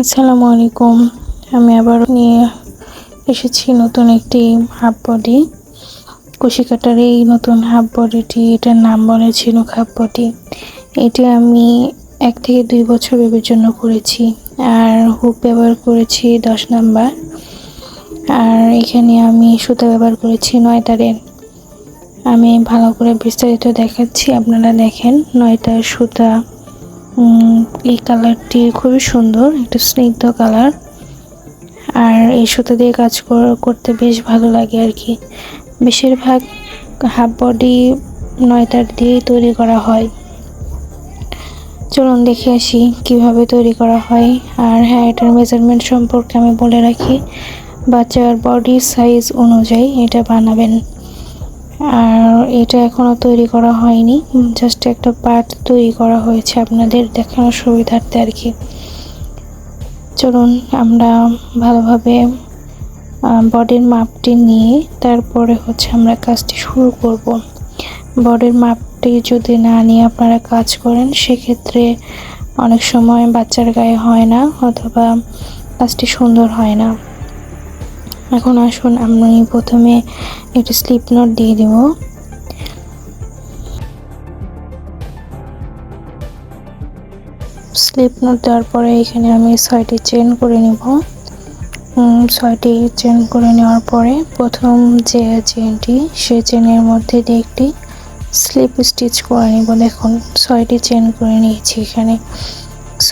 আসসালামু আলাইকুম। আমি আবার নিয়ে এসেছি নতুন একটি হাফ বডি। কুশি কাটার এই নতুন হাফ বডিটি, এটার নাম বলে ঝিনুক হাফ বডি। এটি আমি এক থেকে দুই বছর বেবির জন্য করেছি, আর হুক ব্যবহার করেছি দশ নাম্বার। আর এখানে আমি সুতা ব্যবহার করেছি নয় তারের আমি ভালো করে বিস্তারিত দেখাচ্ছি, আপনারা দেখেন নয়টার সুতা। এই কালারটি খুবই সুন্দর, একটা স্নিগ্ধ কালার। আর এই সুতো দিয়ে কাজ করতে বেশ ভালো লাগে আর কি। বেশিরভাগ হাফ বডি নয়তার দিয়েই তৈরি করা হয়। চলুন দেখে আসি কীভাবে তৈরি করা হয়। আর হ্যাঁ এটার মেজারমেন্ট সম্পর্কে আমি বলে রাখি। বাচ্চার বডি সাইজ অনুযায়ী এটা বানাবেন। আর এটা এখনও তৈরি করা হয়নি। জাস্ট একটা পার্ট তৈরি করা হয়েছে আপনাদের দেখানোর সুবিধার্থে আর কি। চলুন আমরা ভালোভাবে বডির মাপটি নিয়ে তারপরে হচ্ছে আমরা কাজটি শুরু করব। বডির মাপটি যদি না নিয়ে আপনারা কাজ করেন, সেক্ষেত্রে অনেক সময় বাচ্চার গায়ে হয় না অথবা কাজটি সুন্দর হয় না। এখন আসুন, আমি প্রথমে একটি স্লিপ নোট দিয়ে দেব। স্লিপ নোট দেওয়ার পরে এখানে আমি ছয়টি চেন করে নেব। ছয়টি চেন করে নেওয়ার পরে প্রথম যে চেনটি সে চেনের মধ্যে দিয়ে একটি স্লিপ স্টিচ করে নেব। দেখুন, ছয়টি চেন করে নিয়েছি এখানে।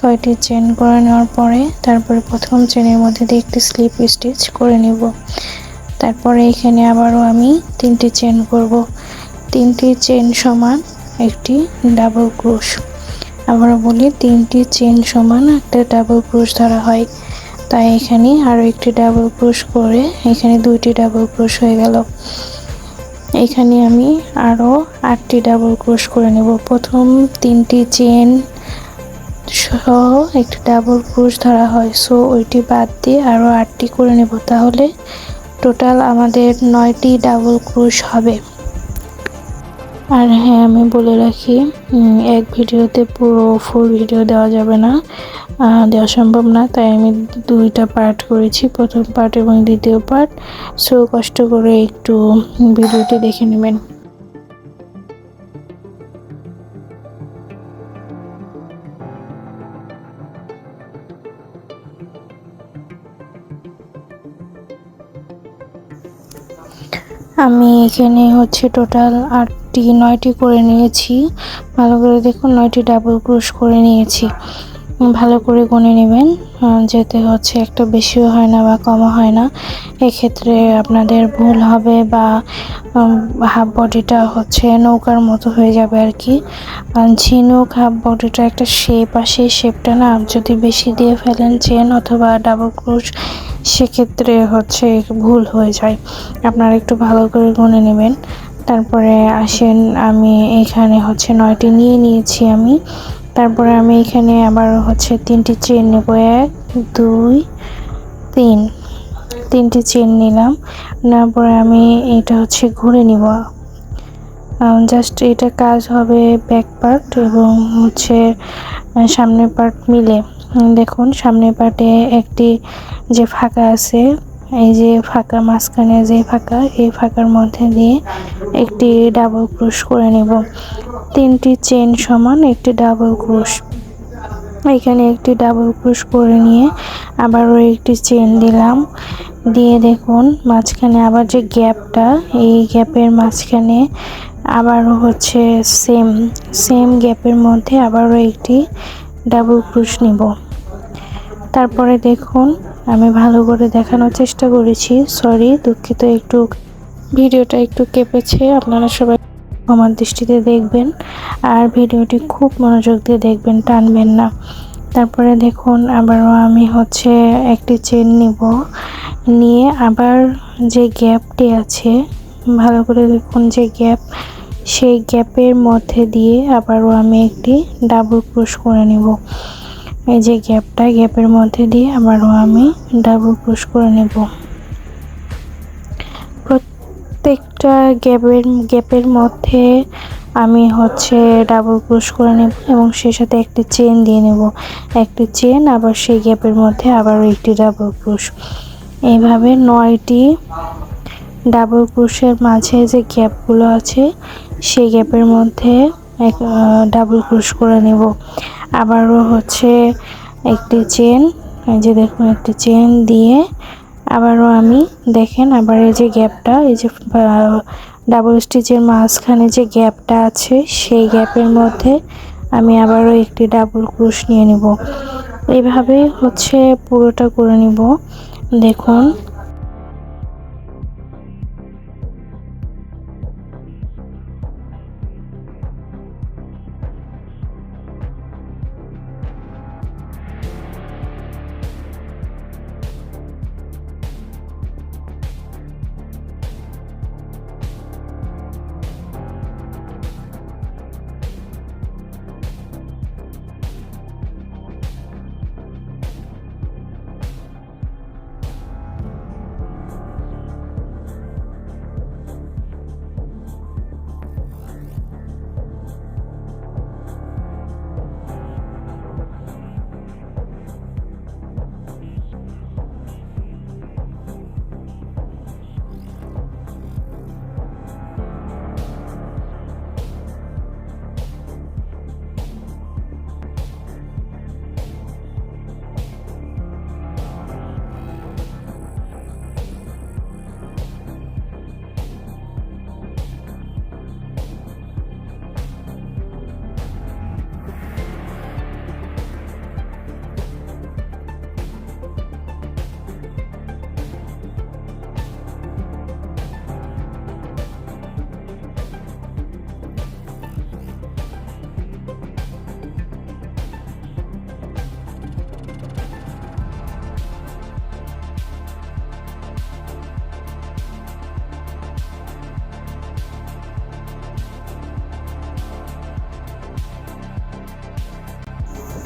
ছয়টি চেন করে নেওয়ার পরে তারপরে প্রথম চেনের মধ্যে দিয়ে একটি স্লিপ স্টিচ করে নিব। তারপরে এখানে আবারও আমি তিনটি চেন করব। তিনটি চেন সমান একটি ডাবল ক্রোশ আবারও বলি, তিনটি চেন সমান একটা ডাবল ক্রোশ ধরা হয়। তাই এখানে আরও একটি ডাবল ক্রোশ করে এখানে দুইটি ডাবল ক্রোশ হয়ে গেল। এখানে আমি আরও আটটি ডাবল ক্রোশ করে নেব। প্রথম তিনটি চেন সহ একটি ডাবল ক্রোশ ধরা হয়। সো ওইটি বাদ দিয়ে আরও আটটি করে নেব। তাহলে টোটাল আমাদের নয়টি ডাবল ক্রোশ হবে। আর হ্যাঁ আমি বলে রাখি এক ভিডিওতে পুরো ফুল ভিডিও দেওয়া যাবে না। দেওয়া সম্ভব না। তাই আমি দুইটা পার্ট করেছি। প্রথম পার্ট এবং দ্বিতীয় পার্ট সো কষ্ট করে একটু ভিডিওটি দেখে নেবেন। আমি এখানে হচ্ছে টোটাল আটটি, নয়টি করে নিয়েছি। ভালো করে দেখুন, নয়টি ডাবল ক্রোশ করে নিয়েছি। ভালো করে গুনে নেবেন যাতে হচ্ছে একটা বেশিও হয় না বা কমও হয় না। এক্ষেত্রে আপনাদের ভুল হবে বা হাফ বডিটা হচ্ছে নৌকার মতো হয়ে যাবে আর কি। ঝিনুক হাফ বডিটা একটা শেপ আর সেই শেপটা না যদি বেশি দিয়ে ফেলেন চেন অথবা ডাবল ক্রোশ সেক্ষেত্রে হচ্ছে ভুল হয়ে যায়। আপনারা একটু ভালো করে গুনে নেবেন। তারপরে আসেন, আমি এখানে হচ্ছে নয়টি নিয়ে নিয়েছি আমি। তারপরে আমি এখানে আবার হচ্ছে তিনটি চেন নেব। এক, দুই, তিন। তিনটি চেন নিলাম। নেওয়ার পরে আমি এটা হচ্ছে ঘুরে নিব। জাস্ট এটা কাজ হবে ব্যাক পার্ট এবং হচ্ছে সামনের পার্ট মিলে। দেখুন সামনের পাটে একটি যে ফাঁকা আছে, এই যে ফাঁকা মাঝখানে যে ফাঁকা, এই ফাঁকার মধ্যে দিয়ে একটি ডাবল ক্রুশ করে নেব। তিনটি চেন সমান একটি ডাবল ক্রুশ এখানে একটি ডাবল ক্রুশ করে নিয়ে আবারও একটি চেন দিলাম। দিয়ে দেখুন, মাঝখানে আবার যে গ্যাপটা এই গ্যাপের মাঝখানে আবারও হচ্ছে সেম সেম গ্যাপের মধ্যে আবারও একটি ডাবল ক্রুশ নিব। তারপরে দেখুন, আমি ভালো করে দেখানোর চেষ্টা করেছি। সরি দুঃখিত, একটু ভিডিওটা একটু কেঁপেছে, আপনারা সবাই আমার দৃষ্টিতে দেখবেন। আর ভিডিওটি খুব মনোযোগ দিয়ে দেখবেন, টানবেন না। তারপরে দেখুন, আবারও আমি হচ্ছে একটি চেন নিব। নিয়ে আবার যে গ্যাপটি আছে, ভালো করে দেখুন যে গ্যাপ সেই গ্যাপের মধ্যে দিয়ে আবারও আমি একটি ডাবল ক্রোশ করে নেব। এই যে গ্যাপটা, গ্যাপের মধ্যে দিয়ে আবারও আমি ডাবল ক্রোশ করে নেব। প্রত্যেকটা গ্যাপের গ্যাপের মধ্যে আমি হচ্ছে ডাবল ক্রোশ করে নেব এবং সেই সাথে একটি চেন দিয়ে নেব। একটি চেন আবার সেই গ্যাপের মধ্যে আবারও একটি ডাবল ক্রোশ। এইভাবে নয়টি ডাবল ক্রোশের মাঝে যে গ্যাপগুলো আছে, সেই গ্যাপের মধ্যে এক ডাবল ক্রোশ করে নেব। আবারও হচ্ছে একটি চেন, এই যে দেখুন একটি চেন দিয়ে আবারও আমি দেখেন আবার এই যে গ্যাপটা, এই যে ডাবল স্টিচের মাঝখানে যে গ্যাপটা আছে, সেই গ্যাপের মধ্যে আমি আবারও একটি ডাবল ক্রুশ নিয়ে নিব। এইভাবে হচ্ছে পুরোটা করে নিব। দেখুন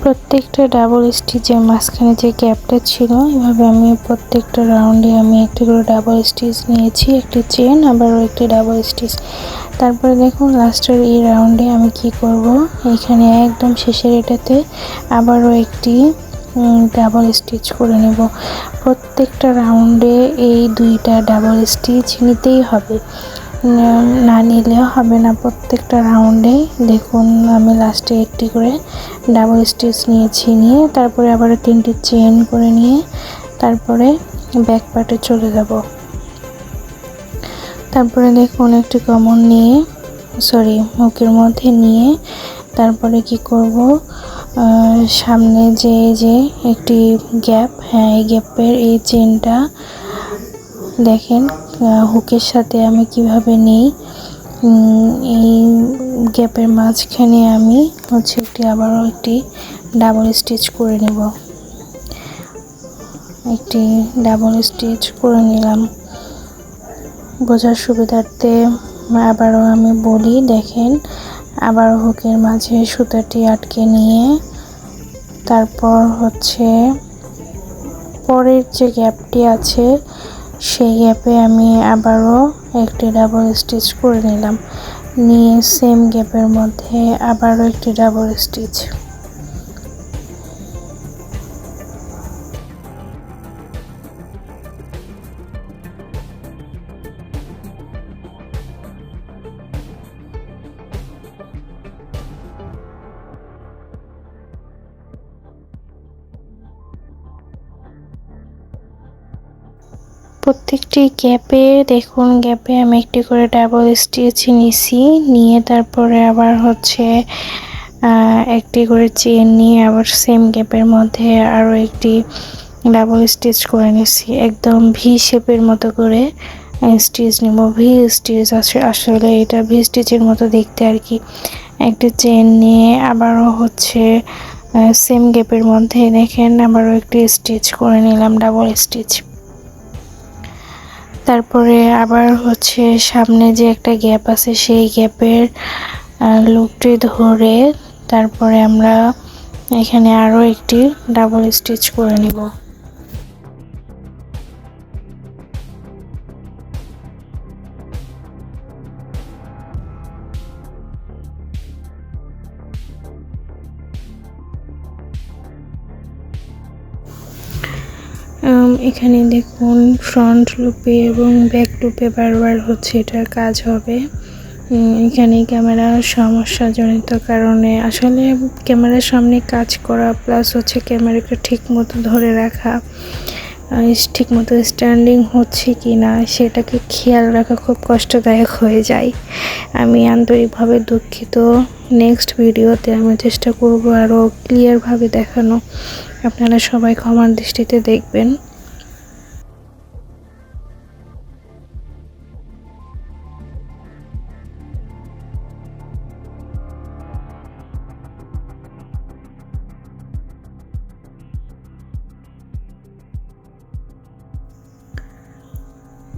প্রত্যেকটা ডাবল স্টিচের মাঝখানে যে গ্যাপটা ছিল, এভাবে আমি প্রত্যেকটা রাউন্ডে আমি একটি করে ডাবল স্টিচ নিয়েছি, একটি চেন আবারও একটি ডাবল স্টিচ তারপরে দেখুন লাস্টের এই রাউন্ডে আমি কি করব? এখানে একদম শেষের এটাতে আবারও একটি ডাবল স্টিচ করে নেব। প্রত্যেকটা রাউন্ডে এই দুইটা ডাবল স্টিচ নিতেই হবে। না নিলেও হবে না প্রত্যেকটা রাউন্ডে দেখুন, আমি লাস্টে একটি করে ডাবল স্টিচ নিয়েছি নিয়ে, তারপরে আবার তিনটি চেন করে নিয়ে, তারপরে ব্যাক পার্টে চলে যাব। তারপরে দেখুন, একটি কমন নিয়ে সরি মুখের মধ্যে নিয়ে, তারপরে কি করব? সামনে যে যে একটি গ্যাপ হ্যাঁ এই গ্যাপের এই চেনটা দেখেন হুকের সাথে আমি কীভাবে নেই। এই গ্যাপের মাঝখানে আমি হচ্ছে একটি, আবারও একটি ডাবল স্টিচ করে নেব। একটি ডাবল স্টিচ করে নিলাম। বোঝার সুবিধার্থে আবারও আমি বলি, দেখেন, আবার হুকের মাঝে সুতাটি আটকে নিয়ে তারপর হচ্ছে পরের যে গ্যাপটি আছে সেই গ্যাপে আমি আবারও একটি ডাবল স্টিচ করে নিলাম। নিয়ে সেম গ্যাপের মধ্যে আবারও একটি ডাবল স্টিচ প্রত্যেকটি গ্যাপে দেখুন, গ্যাপে আমি একটি করে ডাবল স্টিচ নিছি। নিয়ে তারপরে আবার হচ্ছে একটি করে চেন নিয়ে আবার সেম গ্যাপের মধ্যে আরও একটি ডাবল স্টিচ করে নিছি। একদম ভি শেপের মতো করে স্টিচ নিব। ভি স্টিচ আছে আসলে এটা ভি স্টিচের মতো দেখতে আর কি। একটি চেন নিয়ে আবারও হচ্ছে সেম গ্যাপের মধ্যে দেখেন, আবারও একটি স্টিচ করে নিলাম ডাবল স্টিচ তারপরে আবার হচ্ছে সামনে যে একটা গ্যাপ আছে, সেই গ্যাপের লুকটি ধরে তারপরে আমরা এখানে আরও একটি ডাবল স্টিচ করে নিব। এখানে দেখুন ফ্রন্ট লুপে এবং ব্যাক লুপে বারবার হচ্ছে এটার কাজ হবে। এখানে ক্যামেরার সমস্যাজনিত কারণে আসলে ক্যামেরার সামনে কাজ করা প্লাস হচ্ছে ক্যামেরাকে ঠিক মতো ধরে রাখা ঠিক মতো স্ট্যান্ডিং হচ্ছে কি না সেটাকে খেয়াল রাখা খুব কষ্টদায়ক হয়ে যায়। আমি আন্তরিকভাবে দুঃখিত। নেক্সট ভিডিওতে আমি চেষ্টা করব আরও ক্লিয়ারভাবে দেখানো। আপনারা সবাই ক্ষমার দৃষ্টিতে দেখবেন।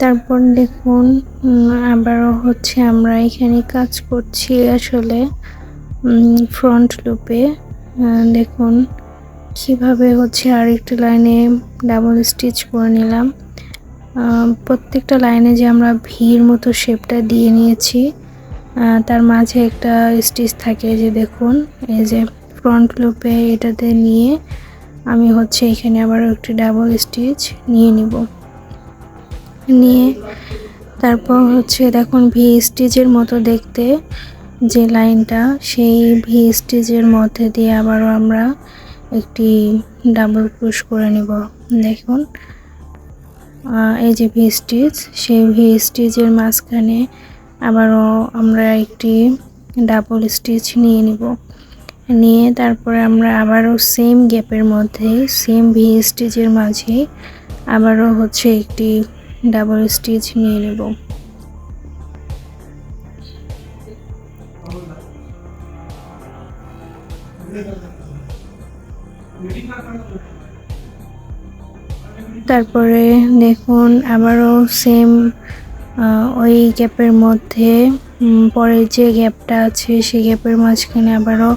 তারপর দেখুন আবারও হচ্ছে আমরা এখানে কাজ করছি আসলে ফ্রন্ট লুপে দেখুন কীভাবে হচ্ছে আরেকটি লাইনে ডাবল স্টিচ করে নিলাম। প্রত্যেকটা লাইনে যে আমরা ভির মতো শেপটা দিয়ে নিয়েছি তার মাঝে একটা স্টিচ থাকে যে দেখুন, এই যে ফ্রন্ট লুপে এটাতে নিয়ে আমি হচ্ছে এখানে আবার একটি ডাবল স্টিচ নিয়ে নিব। নিয়ে। তারপর হচ্ছে দেখুন ভি স্টিচের মতো দেখতে যে লাইনটা, সেই ভি স্টিচের মধ্যে দিয়ে আবারও আমরা একটি ডাবল ক্রুশ করে নিব। দেখুন এই যে ভি স্টিচ সেই ভি স্টিচের মাঝখানে আবারও আমরা একটি ডাবল স্টিচ নিয়ে নিব। নিয়ে তারপরে আমরা আবারও সেম গ্যাপের মধ্যে সেম ভি স্টিচের মাঝে আবারও হচ্ছে একটি ডাবল স্টিচ নিয়ে নেব। তারপরে দেখুন আবারও সেম ওই গ্যাপের মধ্যে পরে যে গ্যাপটা আছে সেই গ্যাপের মাঝখানে আবারও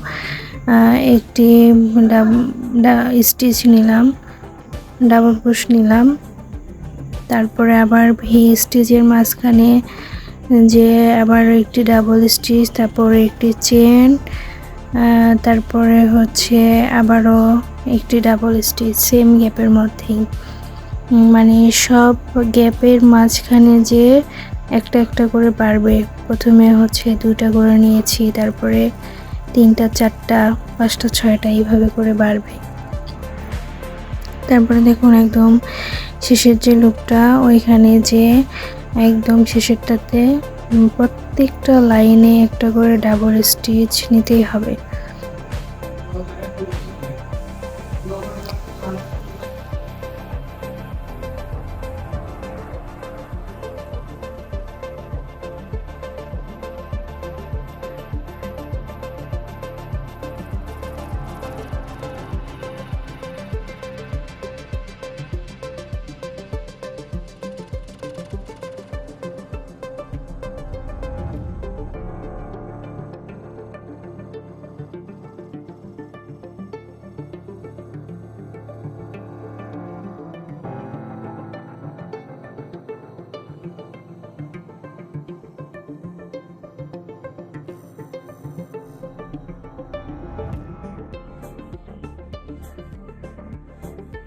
একটি স্টিচ নিলাম, ডাবল ক্রোশ নিলাম। তারপরে আবার ভি স্টিচের মাঝখানে যে আবার একটি ডাবল স্টিচ তারপরে একটি চেন তারপরে হচ্ছে আবারও একটি ডাবল স্টিচ সেম গ্যাপের মধ্যেই। মানে সব গ্যাপের মাঝখানে যে একটা একটা করে বাড়বে। প্রথমে হচ্ছে দুইটা করে নিয়েছি, তারপরে তিনটা, চারটা, পাঁচটা, ছয়টা, এইভাবে করে বাড়বে। তারপরে দেখুন একদম শেষের যে লুকটা ওইখানে যে একদম শেষেরটাতে প্রত্যেকটা লাইনে একটা করে ডাবল স্টিচ নিতেই হবে।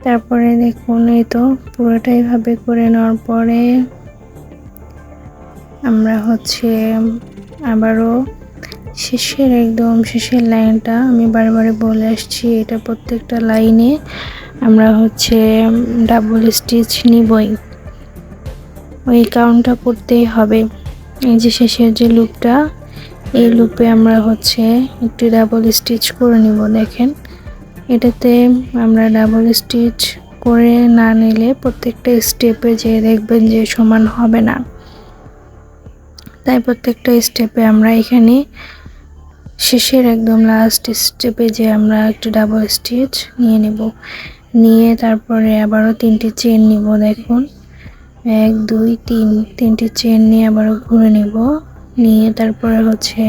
তারপরে দেখুন, এই তো পুরোটাই ভাবে করে নেওয়ার পরে আমরা হচ্ছে আবারও শেষের একদম শেষের লাইনটা, আমি বারবারে বলে আসছি এটা প্রত্যেকটা লাইনে, আমরা হচ্ছে ডাবল স্টিচ নিবই। ওই কাউন্টটা করতেই হবে। এই যে শেষের যে লুপটা এই লুপে আমরা হচ্ছে একটি ডাবল স্টিচ করে নিব, দেখেন। এটাতে আমরা ডাবল স্টিচ করে না নিলে প্রত্যেকটা স্টেপে যে দেখবেন যে সমান হবে না। তাই প্রত্যেকটা স্টেপে আমরা এখানে শেষের একদম লাস্ট স্টেপে যে আমরা একটু ডাবল স্টিচ নিয়ে নেব। নিয়ে তারপরে আবারও তিনটি চেন নিব দেখুন। এক, দুই, তিন, তিনটি চেন নিয়ে আবারও ঘুরে নেব। নিয়ে তারপরে হচ্ছে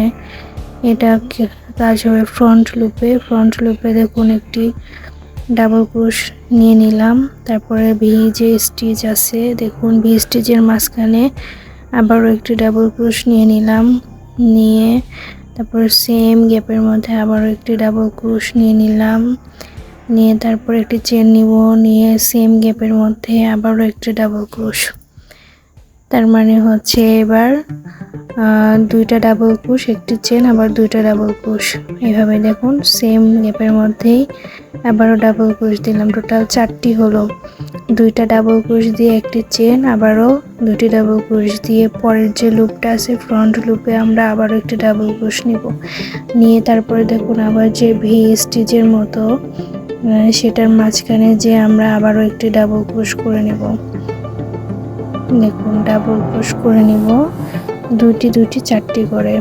এটা হবে ফ্রন্ট লুপে ফ্রন্ট লুপে দেখুন একটি ডাবল ক্রুশ নিয়ে নিলাম। তারপরে ভি যে স্টিচ আছে, দেখুন ভি স্টিচের মাঝখানে আবারও একটি ডাবল ক্রুশ নিয়ে নিলাম। নিয়ে তারপর সেম গ্যাপের মধ্যে আবারও একটি ডাবল ক্রুশ নিয়ে নিলাম। নিয়ে তারপর একটি চেন নিব। নিয়ে সেম গ্যাপের মধ্যে আবারও একটি ডাবল ক্রোশ তার মানে হচ্ছে এবার দুইটা ডাবল ক্রোশ একটি চেন আবার দুইটা ডাবল ক্রোশ এইভাবে দেখুন সেম গ্যাপের মধ্যেই আবারও ডাবল ক্রোশ দিলাম। টোটাল চারটি হলো। দুইটা ডাবল ক্রোশ দিয়ে একটি চেন আবারও দুটি ডাবল ক্রোশ দিয়ে পরের যে লুপটা আছে ফ্রন্ট লুপে আমরা আবারও একটি ডাবল ক্রোশ নিব। নিয়ে তারপরে দেখুন আবার যে ভি স্টিচের মতো সেটার মাঝখানে যে আমরা আবারও একটি ডাবল ক্রোশ করে নেব। দেখুন ডাবল ক্রোশ করে নিব। দুইটি দুইটি, চারটি করে।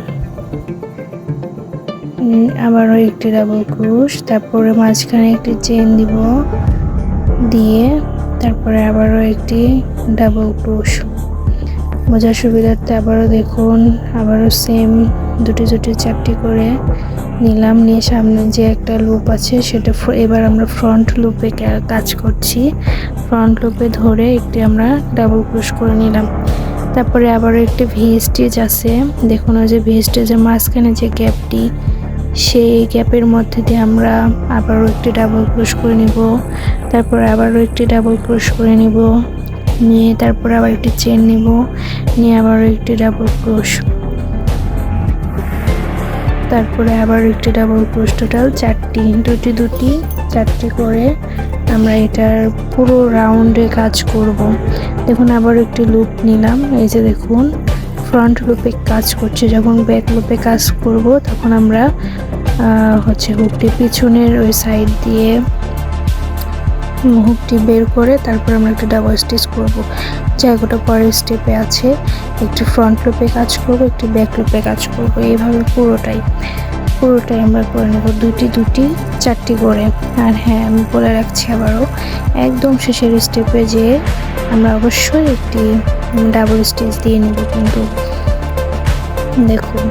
আবারও একটি ডাবল ক্রোশ তারপরে মাঝখানে একটি চেন দিব দিয়ে, তারপরে আবারও একটি ডাবল ক্রোশ বোঝার সুবিধার্থে আবারও দেখুন, আবারও সেম দুটি দুটি, চারটি করে। নিলাম, নিয়ে সামনে যে একটা লুপ আছে সেটা এবার আমরা ফ্রন্ট লুপে কাজ করছি। ফ্রন্ট লুপে ধরে একটি আমরা ডাবল ক্রোশ করে নিলাম। তারপরে আবারও একটি ভি স্টিচ আছে। দেখুন ওই যে ভি স্টিচের মাঝখানে যে গ্যাপটি সেই গ্যাপের মধ্যে দিয়ে আমরা আবারও একটি ডাবল ক্রোশ করে নিব। তারপরে আবারও একটি ডাবল ক্রোশ করে নিব। নিয়ে তারপরে আবার একটি চেন নিব। নিয়ে আবারও একটি ডাবল ক্রোশ তারপরে আবার একটি ডাবল ক্রোশ টোটাল চারটি দুটি দুটি, চারটি করে আমরা এটার পুরো রাউন্ডে কাজ করব। দেখুন আবার একটি লুপ নিলাম, এই যে দেখুন ফ্রন্ট লুপে কাজ করছে। যখন ব্যাক লুপে কাজ করব, তখন আমরা হচ্ছে হুকটি পিছনের ওই সাইড দিয়ে হুকটি বের করে তারপর আমরা একটা ডাবল স্টিচ করব। জায়গাটা পরের স্টেপে আছে। একটি ফ্রন্ট লুপে কাজ করব, একটি ব্যাক লুপে কাজ করব। এইভাবে পুরোটাই। পুরোটাই আমরা করে নেব দুটি দুটি চারটি করে। আর হ্যাঁ আমি বলে রাখছি আবারও, একদম শেষের স্টেপে যে আমরা অবশ্যই একটি ডাবল স্টিচ দিয়ে নেব কিন্তু দেখুন।